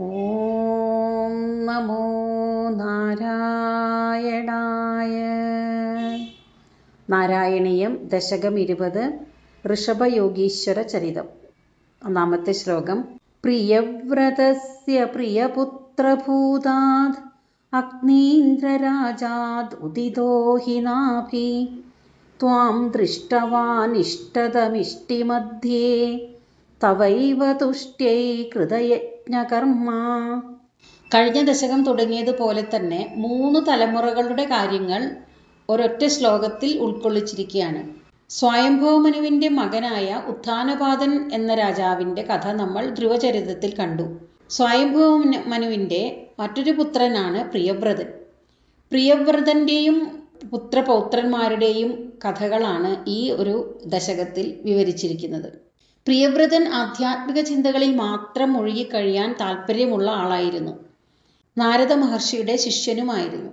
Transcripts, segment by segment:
ഓം നമോ നാരായണായ. നാരായണീയം ദശകം ഇരുപത് ഋഷഭയോഗീശ്വര ചരിതം. ഒന്നാമത്തെ ശ്ലോകം. പ്രിയവ്രതസ്യ പ്രിയപുത്രഭൂതാത് അഗ്നീന്ദ്രരാജാത് ഉദിതോ ഹി നാഭി. ത്വാം ദൃഷ്ടവാനിഷ്ടതമിഷ്ടിമധ്യേ. തവൈവ തുഷ്ട്യൈ കൃതയജ്ഞകർമ്മ കഴിഞ്ഞ ദശകം തുടങ്ങിയതുപോലെ തന്നെ മൂന്ന് തലമുറകളുടെ കാര്യങ്ങൾ ഒരൊറ്റ ശ്ലോകത്തിൽ ഉൾക്കൊള്ളിച്ചിരിക്കുകയാണ്. സ്വയംഭവമനുവിന്റെ മകനായ ഉത്ഥാനപാതൻ എന്ന രാജാവിന്റെ കഥ നമ്മൾ ധ്രുവചരിതത്തിൽ കണ്ടു. സ്വയംഭവ മനുവിന്റെ മറ്റൊരു പുത്രനാണ് പ്രിയവ്രതൻ. പ്രിയവ്രതന്റെയും പുത്രപൗത്രന്മാരുടെയും കഥകളാണ് ഈ ഒരു ദശകത്തിൽ വിവരിച്ചിരിക്കുന്നത്. പ്രിയവ്രതൻ ആധ്യാത്മിക ചിന്തകളിൽ മാത്രം മുഴുകിക്കഴിയാൻ താല്പര്യമുള്ള ആളായിരുന്നു. നാരദ മഹർഷിയുടെ ശിഷ്യനുമായിരുന്നു.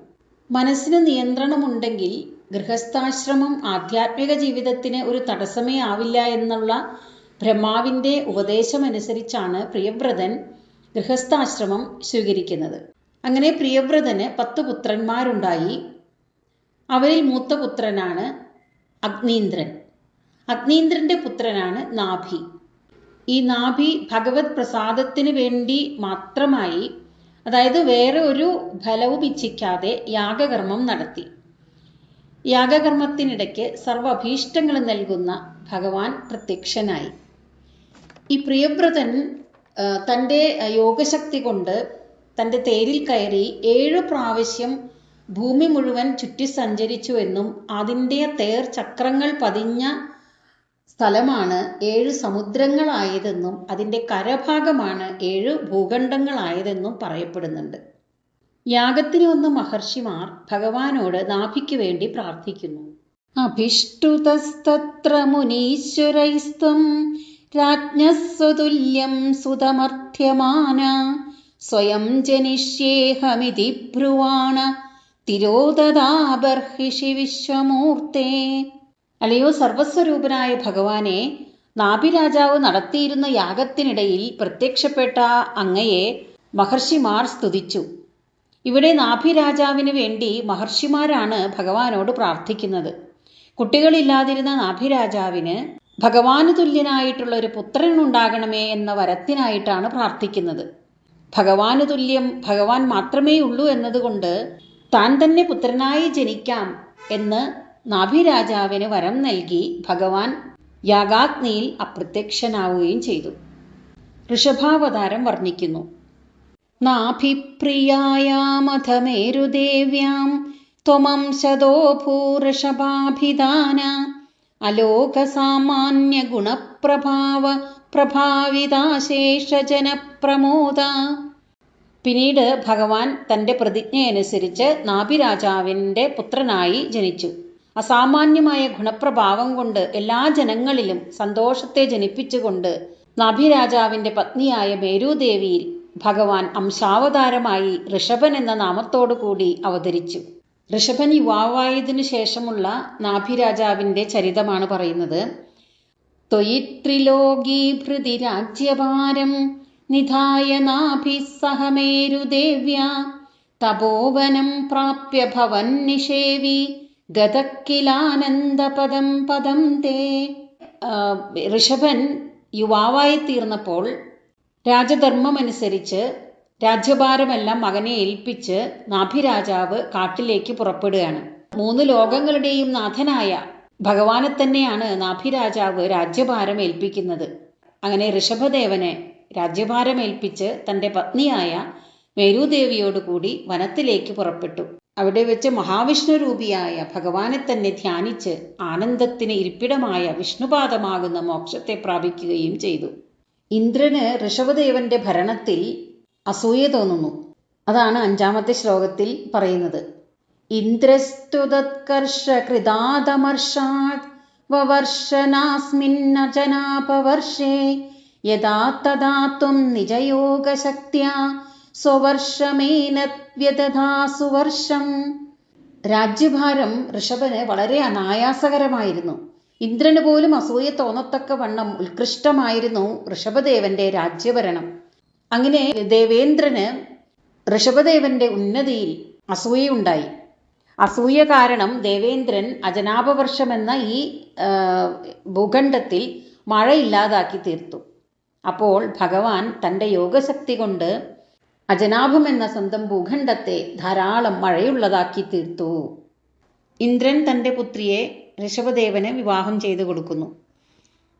മനസ്സിന് നിയന്ത്രണമുണ്ടെങ്കിൽ ഗൃഹസ്ഥാശ്രമം ആധ്യാത്മിക ജീവിതത്തിന് ഒരു തടസ്സമേ ആവില്ല എന്നുള്ള ബ്രഹ്മാവിന്റെ ഉപദേശമനുസരിച്ചാണ് പ്രിയവ്രതൻ ഗൃഹസ്ഥാശ്രമം സ്വീകരിക്കുന്നത്. അങ്ങനെ പ്രിയവ്രതന് പത്ത് പുത്രന്മാരുണ്ടായി. അവരിൽ മൂത്ത പുത്രനാണ് അഗ്നീന്ദ്രൻ. അഗ്നീന്ദ്രന്റെ പുത്രനാണ് നാഭി. ഈ നാഭി ഭഗവത് പ്രസാദത്തിന് വേണ്ടി മാത്രമായി അതായത് വേറെ ഒരു ഫലവും ഇച്ഛിക്കാതെ യാഗകർമ്മം നടത്തി. യാഗകർമ്മത്തിനിടയ്ക്ക് സർവഭീഷ്ടങ്ങൾ നൽകുന്ന ഭഗവാൻ പ്രത്യക്ഷനായി. ഈ പ്രിയവ്രതൻ തന്റെ യോഗശക്തി കൊണ്ട് തന്റെ തേരിൽ കയറി ഏഴു പ്രാവശ്യം ഭൂമി മുഴുവൻ ചുറ്റി സഞ്ചരിച്ചു എന്നും അതിന്റെ തേർ ചക്രങ്ങൾ പതിഞ്ഞ സ്ഥലമാണ് ഏഴ് സമുദ്രങ്ങളായതെന്നും അതിന്റെ കരഭാഗമാണ് ഏഴ് ഭൂഖണ്ഡങ്ങളായതെന്നും പറയപ്പെടുന്നുണ്ട്. യാഗത്തിന് വന്ന മഹർഷിമാർ ഭഗവാനോട് നാഭിക്ക് വേണ്ടി പ്രാർത്ഥിക്കുന്നു. അഭിഷ്ടുതസ്തത്ര മുനീശ്വരൈസ്ത്വം രാജ്ഞസ്വതുല്യം സുതമർത്ഥ്യമാന സ്വയം ജനിഷ്യേഹമിതി ബ്രുവാണ തിരോദാബർഹിഷി വിശ്വമൂർത്തേ അല്ലയോ സർവസ്വരൂപനായ ഭഗവാനെ നാഭിരാജാവ് നടത്തിയിരുന്ന യാഗത്തിനിടയിൽ പ്രത്യക്ഷപ്പെട്ട അങ്ങയെ മഹർഷിമാർ സ്തുതിച്ചു. ഇവിടെ നാഭിരാജാവിന് വേണ്ടി മഹർഷിമാരാണ് ഭഗവാനോട് പ്രാർത്ഥിക്കുന്നത്. കുട്ടികളില്ലാതിരുന്ന നാഭിരാജാവിന് ഭഗവാന് തുല്യനായിട്ടുള്ള ഒരു പുത്രൻ ഉണ്ടാകണമേ എന്ന വരത്തിനായിട്ടാണ് പ്രാർത്ഥിക്കുന്നത്. ഭഗവാന് തുല്യം ഭഗവാൻ മാത്രമേ ഉള്ളൂ എന്നതുകൊണ്ട് താൻ തന്നെ പുത്രനായി ജനിക്കാം എന്ന് നാഭിരാജാവിന് വരം നൽകി ഭഗവാൻ യാഗാഗ്നിയിൽ അപ്രത്യക്ഷനാവുകയും ചെയ്തു. ഋഷഭാവതാരം വർണിക്കുന്നു. നാഭിപ്രിയായാമഥമേരുദേവ്യാം ത്വമംശതോ ഭൂഋഷഭാഭിധാന അലോകസാമാന്യ ഗുണപ്രഭാവ പ്രഭാവിതാശേഷജനപ്രമോദ പിന്നീട് ഭഗവാൻ തന്റെ പ്രതിജ്ഞയനുസരിച്ച് നാഭിരാജാവിന്റെ പുത്രനായി ജനിച്ചു. അസാമാന്യമായ ഗുണപ്രഭാവം കൊണ്ട് എല്ലാ ജനങ്ങളിലും സന്തോഷത്തെ ജനിപ്പിച്ചുകൊണ്ട് നഭിരാജാവിന്റെ പത്നിയായ മേരുദേവിയിൽ ഭഗവാൻ അംശാവതാരമായി ഋഷഭൻ എന്ന നാമത്തോടു കൂടി അവതരിച്ചു. ഋഷഭൻ യുവാവായതിനു ശേഷമുള്ള നാഭിരാജാവിന്റെ ചരിതമാണ് പറയുന്നത്. ത്വയിത്രിലോകീഭൃതി രാജ്യഭാരം നിധായ നാഭി സഹമേരുദേവ്യ തപോവനം പ്രാപ്യ ഭവൻ നിഷേവി ഗതക്കിലാനന്ദപദം പദം തേ. ഋഷഭൻ യുവാവായി തീർന്നപ്പോൾ രാജധർമ്മമനുസരിച്ച് രാജ്യഭാരമെല്ലാം മകനെ ഏൽപ്പിച്ച് നാഭിരാജാവ് കാട്ടിലേക്ക് പുറപ്പെടുകയാണ്. മൂന്ന് ലോകങ്ങളുടെയും നാഥനായ ഭഗവാനെ തന്നെയാണ് നാഭിരാജാവ് രാജ്യഭാരം ഏൽപ്പിക്കുന്നത്. അങ്ങനെ ഋഷഭദേവനെ രാജ്യഭാരം ഏൽപ്പിച്ച് തന്റെ പത്നിയായ മേരുദേവിയോടുകൂടി വനത്തിലേക്ക് പുറപ്പെട്ടു. അവിടെ വെച്ച് മഹാവിഷ്ണു രൂപിയായ ഭഗവാനെ തന്നെ ധ്യാനിച്ച് ആനന്ദത്തിന് ഇരിപ്പിടമായ വിഷ്ണുപാദമാകുന്ന മോക്ഷത്തെ പ്രാപിക്കുകയും ചെയ്തു. ഇന്ദ്രന് ഋഷഭദേവന്റെ ഭരണത്തിൽ അസൂയ തോന്നുന്നു. അതാണ് അഞ്ചാമത്തെ ശ്ലോകത്തിൽ പറയുന്നത്. ഇന്ദ്രസ്തുതത്കർഷ കൃതാതമർഷാത് വവർഷനാസ്മിന്നജനാപവർഷേ യഥാ തഥാ ത്വം നിജയോഗശക്ത്യാ വ്യതാസുവർഷം വർഷം രാജ്യഭാരം ഋഷഭന് വളരെ അനായാസകരമായിരുന്നു. ഇന്ദ്രന് പോലും അസൂയ തോന്നത്തക്ക വണ്ണം ഉത്കൃഷ്ടമായിരുന്നു ഋഷഭദേവന്റെ രാജ്യഭരണം. അങ്ങനെ ദേവേന്ദ്രന് ഋഷഭദേവന്റെ ഉന്നതിയിൽ അസൂയയുണ്ടായി അസൂയ കാരണം ദേവേന്ദ്രൻ അജനാപവർഷം എന്ന ഈ ഭൂഖണ്ഡത്തിൽ മഴ ഇല്ലാതാക്കി തീർത്തു. അപ്പോൾ ഭഗവാൻ തന്റെ യോഗശക്തി കൊണ്ട് അജനാഭം എന്ന സ്വന്തം ഭൂഖണ്ഡത്തെ ധാരാളം മഴയുള്ളതാക്കി തീർത്തു. ഇന്ദ്രൻ തന്റെ പുത്രിയെ ഋഷഭദേവന് വിവാഹം ചെയ്തു കൊടുക്കുന്നു.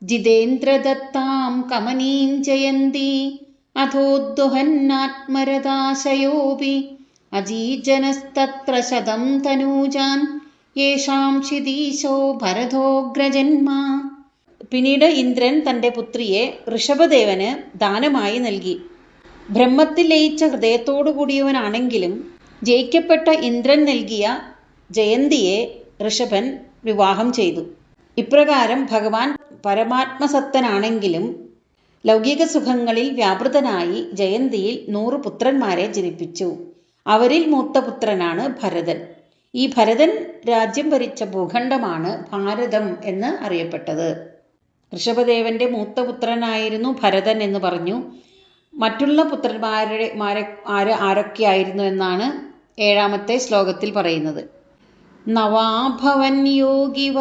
ജിതേന്ദ്രദത്താം കമനീം ജയന്തി അധോദ്വഹന്നാത്മരതാശയോപി അജീജനസ്തത്ര ശതം തനൂജാൻ യേഷാം ക്ഷിതീശോ ഭരതോഗ്രജന്മ. പിന്നീട് ഇന്ദ്രൻ തന്റെ പുത്രിയെ ഋഷഭദേവന് ദാനമായി നൽകി. ബ്രഹ്മത്തിൽ ലയിച്ച ഹൃദയത്തോടു കൂടിയവനാണെങ്കിലും ജയിക്കപ്പെട്ട ഇന്ദ്രൻ നൽകിയ ജയന്തിയെ ഋഷഭൻ വിവാഹം ചെയ്തു. ഇപ്രകാരം ഭഗവാൻ പരമാത്മസത്തനാണെങ്കിലും ലൗകിക സുഖങ്ങളിൽ വ്യാപൃതനായി ജയന്തിയിൽ നൂറ് പുത്രന്മാരെ ജനിപ്പിച്ചു. അവരിൽ മൂത്ത പുത്രനാണ് ഭരതൻ. ഈ ഭരതൻ രാജ്യം ഭരിച്ച ഭൂഖണ്ഡമാണ് ഭാരതം എന്ന് അറിയപ്പെട്ടത്. ഋഷഭദേവന്റെ മൂത്ത പുത്രനായിരുന്നു ഭരതൻ എന്ന് പറഞ്ഞു. മറ്റുള്ള പുത്രന്മാരുടെ മാരെ ആര് ആരൊക്കെയായിരുന്നു എന്നാണ് ഏഴാമത്തെ ശ്ലോകത്തിൽ പറയുന്നത്. നവാഭവൻ യോഗി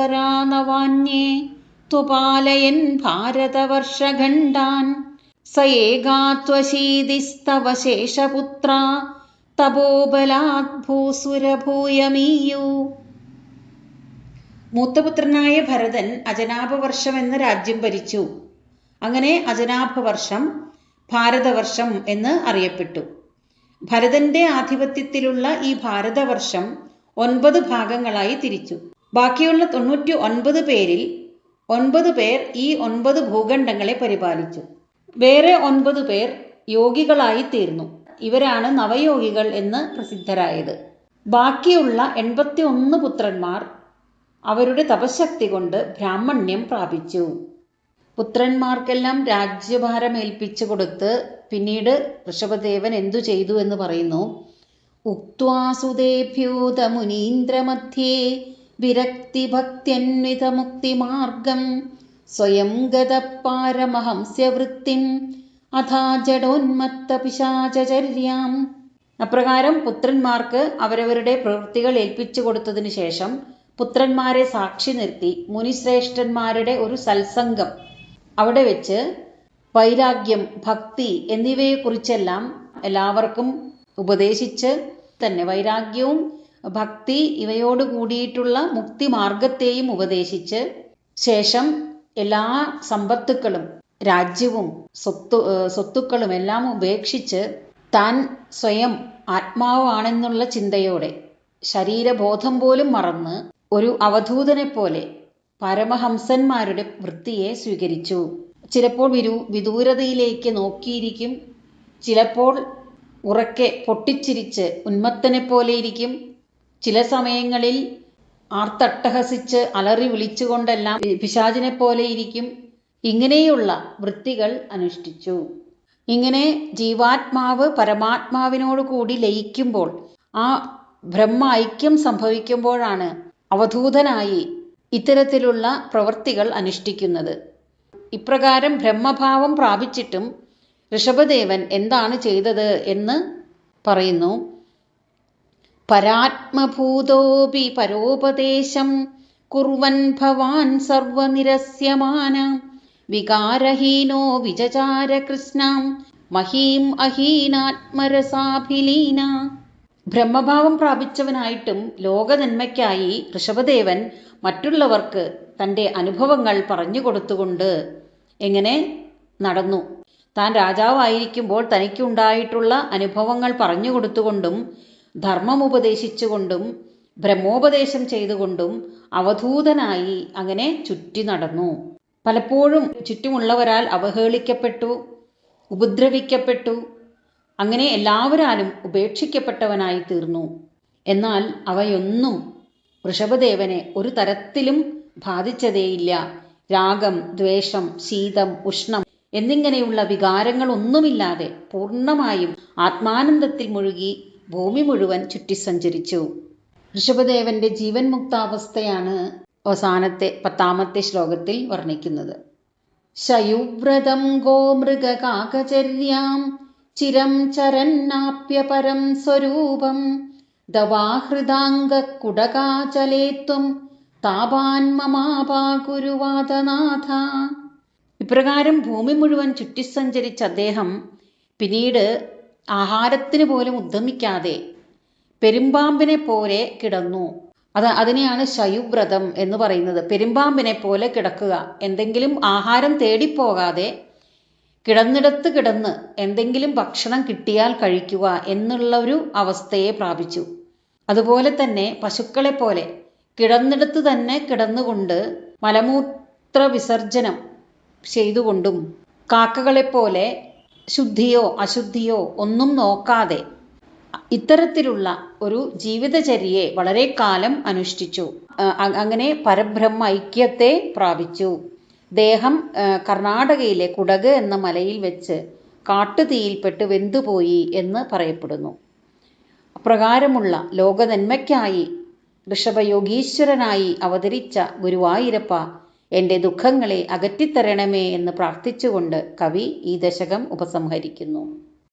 നവാന്യേ ത്വപാലയൻ ഭാരതവർഷഖണ്ഡാൻ. സ ഏകാത്വശീതിസ്തവ ശേഷപുത്ര മൂത്തപുത്രനായ ഭരതൻ അജനാഭവർഷം എന്ന രാജ്യം ഭരിച്ചു. അങ്ങനെ അജനാഭവർഷം ഭാരതവർഷം എന്ന് അറിയപ്പെട്ടു. ഭരതന്റെ ആധിപത്യത്തിലുള്ള ഈ ഭാരതവർഷം ഒൻപത് ഭാഗങ്ങളായി തിരിച്ചു. ബാക്കിയുള്ള തൊണ്ണൂറ്റി ഒൻപത് പേരിൽ ഒൻപത് പേർ ഈ ഒൻപത് ഭൂഖണ്ഡങ്ങളെ പരിപാലിച്ചു. വേറെ ഒൻപത് പേർ യോഗികളായി തീർന്നു. ഇവരാണ് നവയോഗികൾ എന്ന് പ്രസിദ്ധരായത്. ബാക്കിയുള്ള എൺപത്തി ഒന്ന് പുത്രന്മാർ അവരുടെ തപശക്തി കൊണ്ട് ബ്രാഹ്മണ്യം പ്രാപിച്ചു. പുത്രന്മാർക്കെല്ലാം രാജ്യഭാരം ഏൽപ്പിച്ചു കൊടുത്ത് പിന്നീട് ഋഷഭദേവൻ എന്തു ചെയ്തു എന്ന് പറയുന്നു. ഉക്വാസുദേഭ്യൂത മുനീന്ദ്രമധ്യേ വിരക്തിഭക്ത്യന്വിത സ്വയം ഗതപാരമഹംസ്യവൃത്തിം അഥാ ജഡോന്മത്ത പിശാചചര്യാം. അപ്രകാരം പുത്രന്മാർക്ക് അവരവരുടെ പ്രവൃത്തികൾ ഏൽപ്പിച്ചു കൊടുത്തതിനു ശേഷം പുത്രന്മാരെ സാക്ഷി നിർത്തി മുനിശ്രേഷ്ഠന്മാരുടെ ഒരു സത്സംഗം അവിടെ വെച്ച് വൈരാഗ്യം ഭക്തി എന്നിവയെക്കുറിച്ചെല്ലാം എല്ലാവർക്കും ഉപദേശിച്ച് തന്നെ വൈരാഗ്യവും ഭക്തി ഇവയോട് കൂടിയിട്ടുള്ള മുക്തി മാർഗത്തെയും ഉപദേശിച്ച് ശേഷം എല്ലാ സമ്പത്തുക്കളും രാജ്യവും സ്വത്തു സ്വത്തുക്കളും എല്ലാം ഉപേക്ഷിച്ച് താൻ സ്വയം ആത്മാവാണെന്നുള്ള ചിന്തയോടെ ശരീരബോധം പോലും മറന്ന് ഒരു അവധൂതനെ പോലെ പരമഹംസന്മാരുടെ വൃത്തിയെ സ്വീകരിച്ചു. ചിലപ്പോൾ വിരു വിദൂരതയിലേക്ക് നോക്കിയിരിക്കും. ചിലപ്പോൾ ഉറക്കെ പൊട്ടിച്ചിരിച്ച് ഉന്മത്തനെ പോലെയിരിക്കും. ചില സമയങ്ങളിൽ ആർത്തട്ടഹസിച്ച് അലറി വിളിച്ചുകൊണ്ടെല്ലാം പിശാചിനെ പോലെയിരിക്കും. ഇങ്ങനെയുള്ള വൃത്തികൾ അനുഷ്ഠിച്ചു. ഇങ്ങനെ ജീവാത്മാവ് പരമാത്മാവിനോട് കൂടി ലയിക്കുമ്പോൾ ആ ബ്രഹ്മ ഐക്യം സംഭവിക്കുമ്പോഴാണ് അവധൂതനായി ഇത്തരത്തിലുള്ള പ്രവൃത്തികൾ അനുഷ്ഠിക്കുന്നത്. ഇപ്രകാരം ബ്രഹ്മഭാവം പ്രാപിച്ചിട്ടും ഋഷഭദേവൻ എന്താണ് ചെയ്തത് എന്ന് പറയുന്നു. പരാത്മഭൂതോപി പരോപദേശം കുർവൻ ഭവാൻ സർവനിരസ്യമാന. വികാരഹീനോ വിചചാര കൃഷ്ണാം മഹീം അഹീനാത്മരസാഭിലീന. ബ്രഹ്മഭാവം പ്രാപിച്ചവനായിട്ടും ലോകനന്മയ്ക്കായി ഋഷഭദേവൻ മറ്റുള്ളവർക്ക് തന്റെ അനുഭവങ്ങൾ പറഞ്ഞു കൊടുത്തുകൊണ്ട് എങ്ങനെ നടന്നു. താൻ രാജാവായിരിക്കുമ്പോൾ തനിക്കുണ്ടായിട്ടുള്ള അനുഭവങ്ങൾ പറഞ്ഞു കൊടുത്തുകൊണ്ടും ധർമ്മം ഉപദേശിച്ചുകൊണ്ടും ബ്രഹ്മോപദേശം ചെയ്തുകൊണ്ടും അവധൂതനായി അങ്ങനെ ചുറ്റി നടന്നു. പലപ്പോഴും ചുറ്റുമുള്ളവരാൽ അവഹേളിക്കപ്പെട്ടു ഉപദ്രവിക്കപ്പെട്ടു അങ്ങനെ എല്ലാവരാലും ഉപേക്ഷിക്കപ്പെട്ടവനായി തീർന്നു. എന്നാൽ അവയൊന്നും വൃഷഭദേവനെ ഒരു തരത്തിലും ബാധിച്ചതേയില്ല. രാഗം ദ്വേഷം ശീതം ഉഷ്ണം എന്നിങ്ങനെയുള്ള വികാരങ്ങളൊന്നുമില്ലാതെ പൂർണമായും ആത്മാനന്ദത്തിൽ മുഴുകി ഭൂമി മുഴുവൻ ചുറ്റി സഞ്ചരിച്ചു ഋഷഭദേവന്റെ ജീവൻ മുക്താവസ്ഥയാണ് അവസാനത്തെ പത്താമത്തെ ശ്ലോകത്തിൽ വർണിക്കുന്നത്. ശയുവ്രതം ഗോമൃഗകാകചര്യാം ചിരം ചരന്നാപ്യപരം സ്വരൂപം ദവാഹൃദാംഗക്കുടകാചലേത്വം താപാൻ മമാപാകുരുവാദനാഥ. ഇപ്രകാരം ഭൂമി മുഴുവൻ ചുറ്റിസഞ്ചരിച്ച അദ്ദേഹം പിന്നീട് ആഹാരത്തിന് പോലും ഉദ്യമിക്കാതെ പെരുമ്പാമ്പിനെ പോലെ കിടന്നു. അത് അതിനെയാണ് ശയുവ്രതം എന്ന് പറയുന്നത്. പെരുമ്പാമ്പിനെ പോലെ കിടക്കുക. എന്തെങ്കിലും ആഹാരം തേടിപ്പോകാതെ കിടന്നിടത്ത് കിടന്ന് എന്തെങ്കിലും ഭക്ഷണം കിട്ടിയാൽ കഴിക്കുക എന്നുള്ള ഒരു അവസ്ഥയെ പ്രാപിച്ചു. അതുപോലെ തന്നെ പശുക്കളെ പോലെ കിടന്നിടത്ത് തന്നെ കിടന്നുകൊണ്ട് മലമൂത്ര വിസർജനം ചെയ്തുകൊണ്ടും കാക്കകളെപ്പോലെ ശുദ്ധിയോ അശുദ്ധിയോ ഒന്നും നോക്കാതെ ഇത്തരത്തിലുള്ള ഒരു ജീവിതചര്യയെ വളരെ കാലം അനുഷ്ഠിച്ചു. അങ്ങനെ പരബ്രഹ്മ ഐക്യത്തെ പ്രാപിച്ചു. ദേഹം കർണാടകയിലെ കുടക് എന്ന മലയിൽ വെച്ച് കാട്ടുതീയിൽപ്പെട്ട് വെന്തുപോയി എന്ന് പറയപ്പെടുന്നു. അപ്രകാരമുള്ള ലോകനന്മയ്ക്കായി ഋഷഭയോഗീശ്വരനായി അവതരിച്ച ഗുരുവായൂരപ്പ എന്റെ ദുഃഖങ്ങളെ അകറ്റിത്തരണമേ എന്ന് പ്രാർത്ഥിച്ചുകൊണ്ട് കവി ഈ ദശകം ഉപസംഹരിക്കുന്നു.